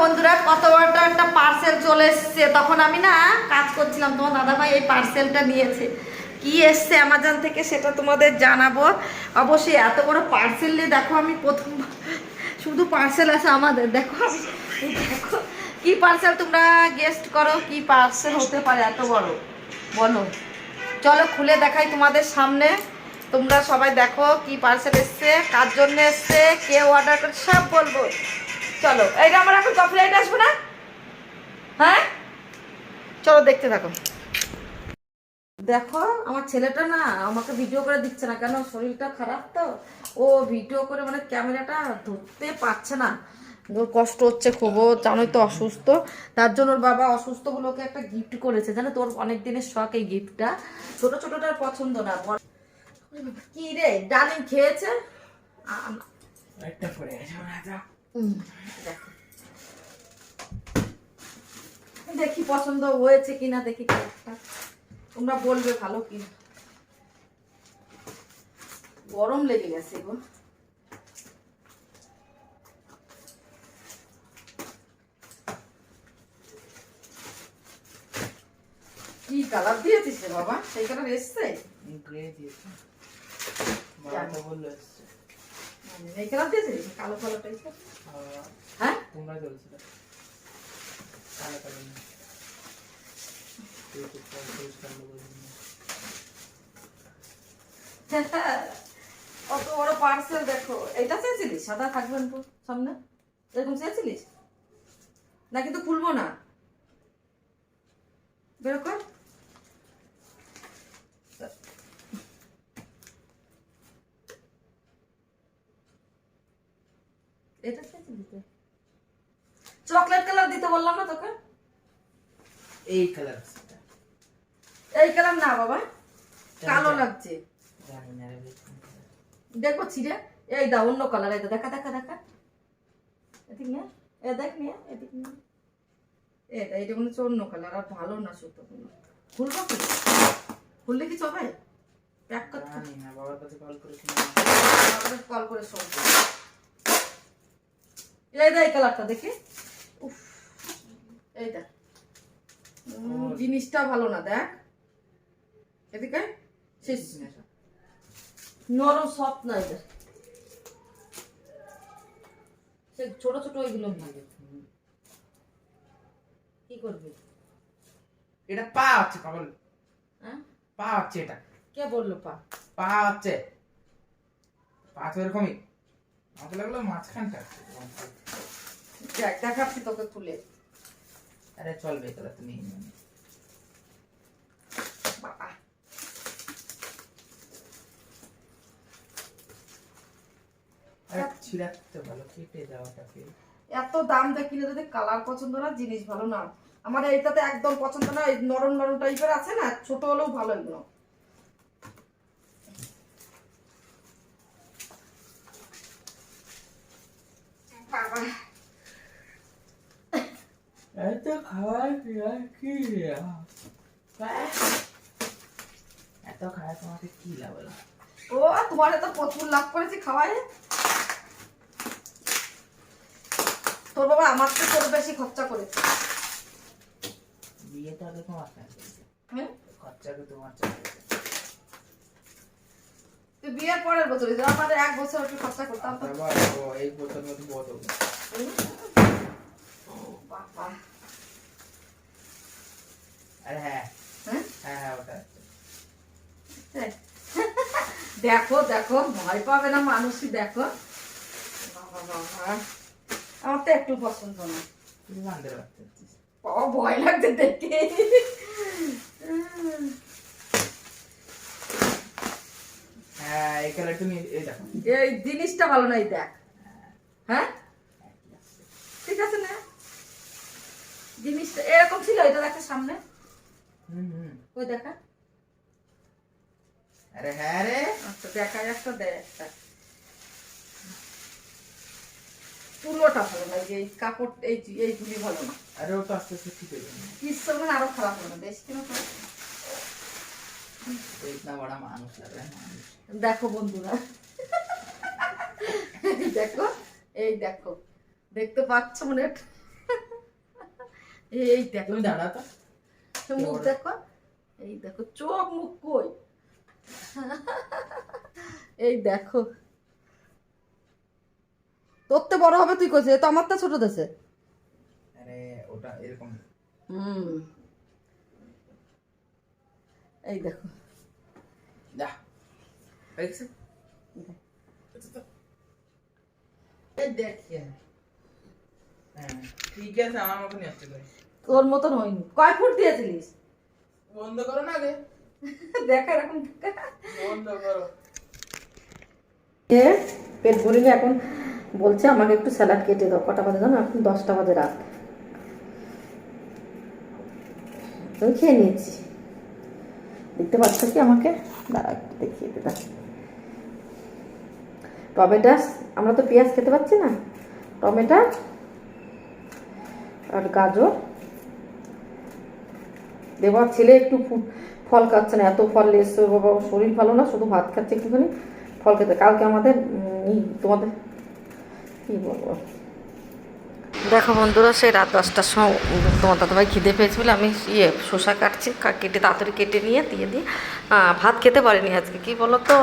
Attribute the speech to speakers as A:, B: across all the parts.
A: বন্ধুরা, কত বড় একটা পার্সেল চলে এসছে। তখন আমি না কাজ করছিলাম, তোমার দাদাভাই এই পার্সেলটা নিয়েছে। কি এসছে অ্যামাজন থেকে সেটা তোমাদের জানাব। অবশ্যই এত বড় পার্সেল নিয়ে দেখো আমি প্রথম শুধু পার্সেল আছে আমাদের, দেখো দেখো, কি পার্সেল তোমরা গেস্ট করো, কি পার্সেল হতে পারে এত বড়? বলো। চলো খুলে দেখাই তোমাদের সামনে। তোমরা সবাই দেখো কি পার্সেল এসছে, কার জন্য এসছে, কে অর্ডার করে সব বলব। চলো এইটা আমার এখন চকলেট আসবে না? হ্যাঁ? চলো দেখতে থাকো। দেখো আমার ছেলেটা না আমাকে ভিডিও করে দিচ্ছে না কেন? শরীরটা খারাপ তো। ও ভিডিও করে মানে ক্যামেরাটা ধরতে পারছে না। ওর কষ্ট হচ্ছে খুব ও জানোই তো অসুস্থ। তার জন্য ওর বাবা অসুস্থ বলে ওকে একটা গিফট করেছে। জানো তোর অনেক দিনের শখ এই গিফটটা ছোট ছোটটার পছন্দ না কি রে ডালিম খেয়েছে?
B: একটা
A: হুম, দেখো। দেখি পছন্দ হয়েছে কিনা দেখি তোমরা বলবে ভালো কি। গরম লেগে গেছে গো। কি কালার দিয়েছিস রে বাবা? সেই কালার এসছে?
B: দিয়েছে। বলল এসছে।
A: এই কালার দিয়েছিস কালো কালারটা হ্যাঁ?
B: তোমরা চলছিল কালো
A: বড় পার্সেল দেখো। এটা চেয়েছিলিস সাদা থাকবেন তো সামনে? এরকম চেয়েছিলিস? না কিন্তু খুলবো না। বের কর এটা চেয়েছিলিস তো? চকলেট কালার দিতে বললাম না তোকে?
B: এই কালার
A: এই কালার না বাবা কালো লাগছে। দেখো ছিঁড়ে এই দা অন্য কালার এই দেখা দেখা দেখা। এদিক নিয়ে এ দেখ নিয়ে এদিক নিয়ে এটা এটা মনে হচ্ছে অন্য কালার আর ভালো না সুতো খুলবো কি? খুললে কি চবে প্যাক করতে
B: না বাবার কাছে কল করে
A: কল করে শোন। এই দা এই কালারটা দেখি। এই জিনিসটা ভালো না দেখ। এদিকে শেষ। নরম সফট না এটা। সে ছোট ছোট ওইগুলো ভালো কি করবি?
B: এটা পা হচ্ছে পাগল।
A: হ্যাঁ?
B: পা হচ্ছে এটা।
A: কে বলল পা?
B: পা হচ্ছে পা তো এরকমই। আমাকে লাগল মাঝখানটা।
A: দেখ দেখাচ্ছি তোকে খুলে
B: আরে চলবে তাহলে তুমি
A: বাবা। এত দাম দিয়ে কিনে যদি কালার পছন্দ না জিনিস ভালো না। আমার এইটাতে একদম পছন্দ না নরম নরম টাইপের আছে না ছোট হলেও ভালো এগুলো। বাবা।
B: এত খাবার কি এত খাবার তোমাকে কি লাভ হলো
A: ও তোমার তো প্রচুর লাভ করেছি খাওয়ায় তোর বাবা আমার তো তোর বেশি খরচা করেছে
B: বিয়ে তো আগে তোমার কাছে
A: হ্যাঁ
B: খরচাকে তোমার চাকরি
A: তুই বিয়ের পরের বছর আমাদের এক বছর একটু খরচা করতাম
B: এই বোতল মতো বোতল
A: ও বাবা
B: আরে হ্যাঁ
A: হ্যাঁ
B: হ্যাঁ হ্যাঁ ওটা
A: দেখো দেখো ভয় পাবে না মানুষই দেখো। আমার তো একটু পছন্দ না। ভয় লাগছে দেখে।
B: হ্যাঁ এই তুমি এই দেখো।
A: এই জিনিসটা ভালো নাই দেখ। হ্যাঁ? ঠিক আছে না? জিনিসটা এরকম ছিল এটা দেখা সামনে।
B: হুম হুম।
A: ওই দেখা।
B: আরে হ্যাঁ রে।
A: আচ্ছা দেখা একটা দেয় একটা। তুলোটা ভালো না এই কাপড় এই এইগুলি ভালো না।
B: আরে ও তো আস্তে আস্তে ঠিক হয়ে যাবে।
A: কিচ্ছু আরও খারাপ হবে না বেশ কিনা খারাপ?
B: বড় মানুষ লাগে
A: দেখো বন্ধুরা। দেখো এই দেখো দেখতে পাচ্ছ মনে
C: এই দেখো।
B: তুমি দাঁড়া তো।
C: মুখ দেখো এই দেখো চোখ মুখ কই? এই দেখো। তোর তো বড় হবে তুই কইছিস তো আমার তো ছোট দেশে।
B: আরে ওটা এরকম।
C: হুম। এই দেখো।
B: যা। দেখছি? হ্যাঁ ঠিক আছে আমার মতনই।
C: তোর মতন হয়নি। কয় ফুট দিয়েছিলিস?
B: বন্ধ করো না আগে।
C: দেখা এরকম পেট ভরিনি এখন। বলছে আমাকে একটু স্যালাড কেটে দাও। কটা বাজে জানো? এখন দশটা বাজে রাত। আমি খেয়ে নিয়েছি। দেখতে পাচ্ছ কি আমাকে? দাঁড়া একটু দেখিয়ে দে দাঁড়া। টমেটো আমরা তো পেঁয়াজ খেতে পাচ্ছি না। টমেটো আর গাজর। দেবার ছেলে একটু ফু- ফল খাচ্ছে না, এত ফল এসছে, বাবা, শরীর ভালো না, শুধু ভাত খাচ্ছে একটুখানি, ফল খেতে। কালকে আমাদের তোমাদের, কি বলব? দেখো বন্ধুরা, সেই রাত দশটার সময় তোমার দাদাভাই খিদে পেয়েছে বলে আমি ইয়ে শসা কাটছি কেটে তাড়াতাড়ি কেটে নিয়ে, দিয়ে দিয়ে ভাত খেতে পারিনি আজকে। কি বলো তো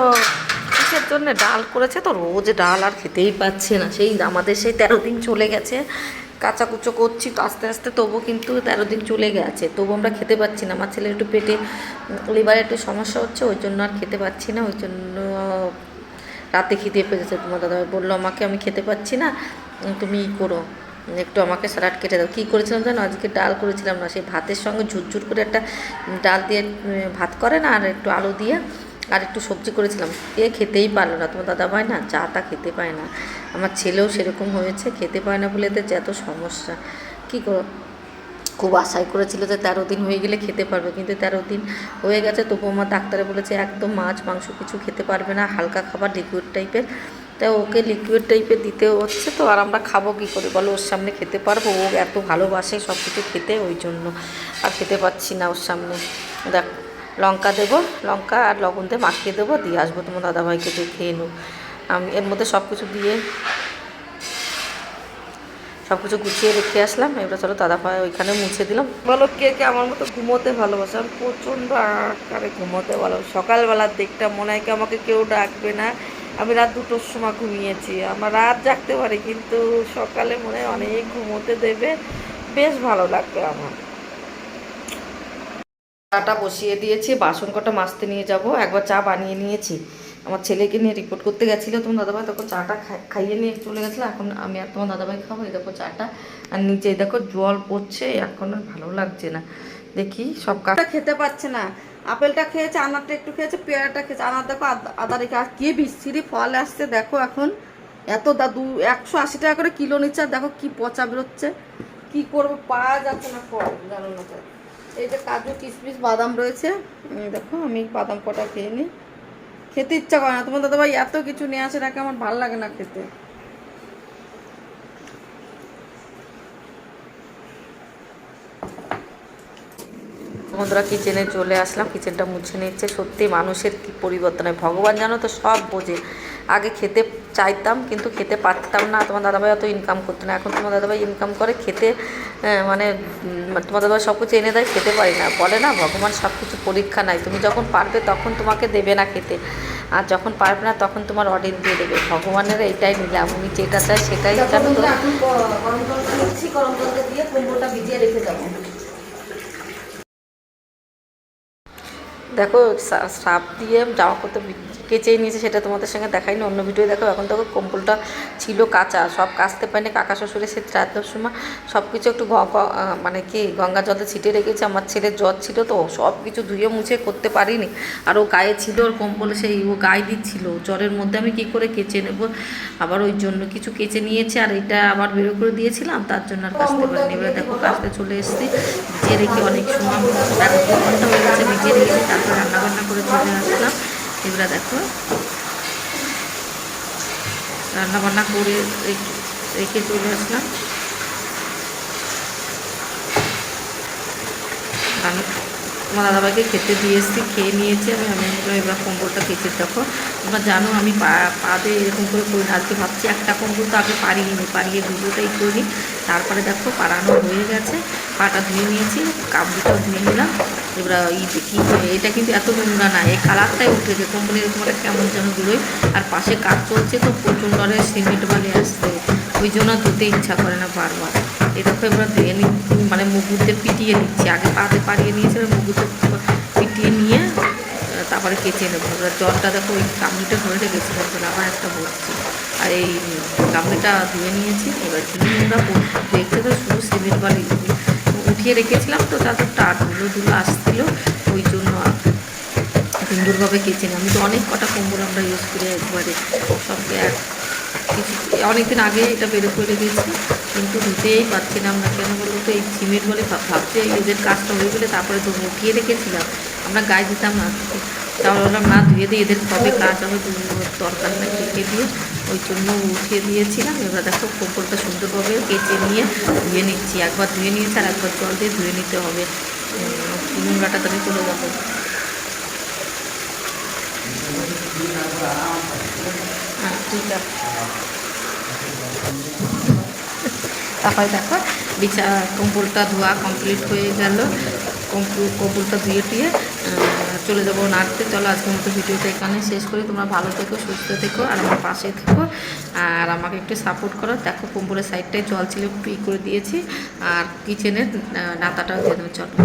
C: কিসের জন্য ডাল করেছে তো? রোজ ডাল আর খেতেই পাচ্ছে না। সেই আমাদের সেই তেরো দিন চলে গেছে। কাঁচা কুচো করছি, তো আস্তে আস্তে তবু কিন্তু তেরো দিন চলে গেছে। তবু আমরা খেতে পাচ্ছি না। আমার ছেলের একটু পেটে লিভারে একটু সমস্যা হচ্ছে, ওই জন্য আর খেতে পাচ্ছি না। ওই জন্য রাতে খিদে পেয়েছে। তোমার দাদা বলল, আমাকে আমি খেতে পাচ্ছি না, তুমি ই করো। একটু আমাকে স্যালাড কেটে দাও। কী করেছিলাম জানো? আজকে ডাল করেছিলাম না, সেই ভাতের সঙ্গে ঝুরঝুর করে একটা ডাল দিয়ে ভাত করে না, আর একটু আলু দিয়ে আর একটু সবজি করেছিলাম। এ খেতেই পারল না। তোমার দাদা ভাই না চা চাটা খেতে পায় না। আমার ছেলেও সেরকম হয়েছে, খেতে পায় না বলে এদের এত সমস্যা। কী করো? খুব আশাই করেছিল যে তেরো দিন হয়ে গেলে খেতে পারবে। কিন্তু তেরো দিন হয়ে গেছে, তবু আমার ডাক্তারে বলেছে একদম মাছ, মাংস কিছু খেতে পারবে না, হালকা খাবার লিকুইড টাইপের তাই ওকে লিকুইড টাইপের দিতেও হচ্ছে তো, আর আমরা খাব কী করে? বলো, ওর সামনে খেতে পারব? ও এত ভালোবাসে সব কিছু খেতে, ওই জন্য। আর খেতে পাচ্ছি না ওর সামনে। দেখ লঙ্কা দেবো, লঙ্কা আর লবণ দিয়ে মাখিয়ে দেবো, দিয়ে আসব তোমার দাদাভাইকে দিয়ে খেয়ে নেব। আমি, এর মধ্যে সব কিছু দিয়ে সব কিছু গুছিয়ে রেখে আসলাম। এবার চলো দাদা ভাই ওইখানে মুছে দিলাম। বলো কে কে আমার মতো ঘুমোতে ভালোবাসে, আমি প্রচণ্ড আকারে ঘুমোতে ভালো সকালবেলার দিকটা মনে হয় কি আমাকে কেউ ডাকবে না। আমি রাত দুটোর সময় ঘুমিয়েছি, আমার রাত জাগতে পারি, কিন্তু সকালে মনে হয় অনেক ঘুমোতে দেবে। বেশ ভালো লাগবে আমার। চাটা বসিয়ে দিয়েছি, বাসন কটা মাজতে নিয়ে যাব, একবার চা বানিয়ে নিয়েছি। আমার ছেলেকে নিয়ে রিপোর্ট করতে গেছিল, তোমার দাদাভাই তখন চাটা খাইয়ে নিয়ে চলে গেছিল, এখন আমি আর তোমার দাদাভাই খাব, এই দেখো চাটা। আর নিচে দেখো জল পড়ছে, এখন আর ভালো লাগছে না। দেখি সব কাজটা খেতে পাচ্ছে না। আপেলটা খেয়েছে, আনারটা একটু খেয়েছে, পেয়ারাটা খেয়েছে। আনার দেখো আদা- রেখে আর কি বিচ্ছিরি ফল আসছে, দেখো এখন। এত দা দু, একশো আশি টাকা করে কিলো নিচ্ছে, আর দেখো কি পচা বেরোচ্ছে। কি করব, পাওয়া যাচ্ছে না ফল জানো না। এই যে কাজু, কিশমিশ, বাদাম রয়েছে। দেখো, আমি বাদাম কটা খেয়ে নিই। খেতে ইচ্ছা করে না। তোমার দাদা ভাই এত কিছু নিয়ে আসে রাখে আমার ভালো লাগে না খেতে। বন্ধুরা কিচেনে চলে আসলাম। কিচেনটা মুছে নিচ্ছে। সত্যি মানুষের কি পরিবর্তন হয়। ভগবান জানো তো সব বোঝে। আগে খেতে চাইতাম কিন্তু খেতে পারতাম না। তোমার দাদাভাই অত ইনকাম করতো না। এখন তোমার দাদাভাই ইনকাম করে খেতে মানে তোমার দাদাভাই সব কিছু এনে দেয় খেতে পারি না। বলে না ভগবান সব কিছু পরীক্ষা নাই তুমি যখন পারবে তখন তোমাকে দেবে না খেতে। আর যখন পারবে না তখন তোমার অর্ডার দিয়ে দেবে। ভগবানের এইটাই নিলাম উনি যেটা চায় সেটাই গরম দিয়ে কুমড়োটা ভিজিয়ে রেখে যাব। দেখো সাপ দিয়ে জামা কাপড় কেচেই নিয়েছে সেটা তোমাদের সঙ্গে দেখাইনি অন্য ভিডিও দেখো। এখন দেখো কম্বলটা ছিল কাঁচা সব কাচতে পারিনি কাকা শ্বশুরে সে চারটার সময় সব কিছু একটু মানে কি গঙ্গা জলে ছিটে রেখেছে আমার ছেলের জ্বর ছিল তো সব কিছু ধুয়ে মুছে করতে পারিনি। আর ও গায়ে ছিল ওর কম্বলে সেই ও গায়ে দিচ্ছিল জ্বরের মধ্যে আমি কি করে কেচে নেব? আবার ওই জন্য কিছু কেচে নিয়েছে আর এটা আবার বেরো করে দিয়েছিলাম তার জন্য আর কাচতে পারিনি। এবার দেখো কাচতে চলে এসেছি ভিজিয়ে রেখে অনেক সময় দেখো ঘণ্টা হয়ে গেছে রেখেছি তারপর রান্না বান্না করে চলে আসলাম। এবারে দেখো রান্না বান্না করে রেখে- চলে আসলাম। আমি তোমার দাদাভাইকে খেতে দিয়ে এসেছি, খেয়ে নিয়েছি আমি আমি এবার কম্বলটা কেচে দেখো। তোমরা জানো আমি পা পাতে এরকম করে করি আজকে ভাবছি, একটা কম্বল তো আগে পারিয়ে নিই পারিয়ে দুটোটাই করে তারপরে দেখো পাড়ানো হয়ে গেছে। পাটা ধুয়ে নিয়েছি কাবলিটাও ধুয়ে নিলাম। এবার এই এটা কিন্তু এত নোংরা না, এই কালারটাই উঠেছে। কম্বল এরকম একটা কেমন যেন দূরোয় আর পাশে কাজ চলছে তো, প্রচণ্ড সিমেন্ট বালি আসছে। ওই জন্য ধুতে ইচ্ছা করে না বারবার। এরকম এবার ধুয়ে নি মানে মুগুরতে পিটিয়ে নিচ্ছি। আগে পাতে পাড়িয়ে নিয়েছি, এবার মুগুরতে পিটিয়ে নিয়ে, তারপরে কেচে নেব। এবার জলটা দেখো, ওই গামলিটা ধরে রেখেছিলাম তাহলে আবার একটা ভরছি। আর এই গামলিটা ধুয়ে নিয়েছি, এবার পড়- দেখতে তো শুধু সিমেন্ট বালি। উঠিয়ে রেখেছিলাম তো চাদরটা আর ধুলো ধুলো আসছিল, ওই জন্য সুন্দরভাবে কেচে আমি তো অনেক কটা কম্বল আমরা ইউজ করি একবারে, সবকে এক কিছু, অনেকদিন আগে এটা বেরো করে গেছি কিন্তু ধুতেই পারছি না আমরা। কেন বলব তো, এই সিমেন্ট বলে ভাব- ভাবছি এদের কাজটা হয়ে গেলে তারপরে তো উঠিয়ে রেখেছিলাম। আমরা গায়ে দিতাম না তাহলে বললাম, না, ধুয়ে দিয়ে এদের কবে কাজ হবে দরকার নেই দিয়ে ওই জন্য উঠিয়ে দিয়েছিলাম। এবার দেখো কম্বলটা সুন্দরভাবে কেচে নিয়ে ধুয়ে নিচ্ছি। একবার ধুয়ে নিয়েছি আর একবার জল দিয়ে ধুয়ে নিতে হবে। নোংরাটা তাহলে চলে যাবে তারপরে দেখো, বিছা, কম্বলটা ধোয়া কমপ্লিট হয়ে গেল। কম্পু- কম্বলটা ধুয়ে টুয়ে চলে যাব নাড়তে। চলো আজকের মতো ভিডিওটা এখানে শেষ করে। তোমরা ভালো থেকো, সুস্থ থেকো, আর আমার পাশে থেকো। আর আমাকে একটু সাপোর্ট করো। দেখো কম্বলের সাইডটায় জল ছিল, একটু করে দিয়েছি। আর কিচেনের নাতাটাও দিয়ে চলো।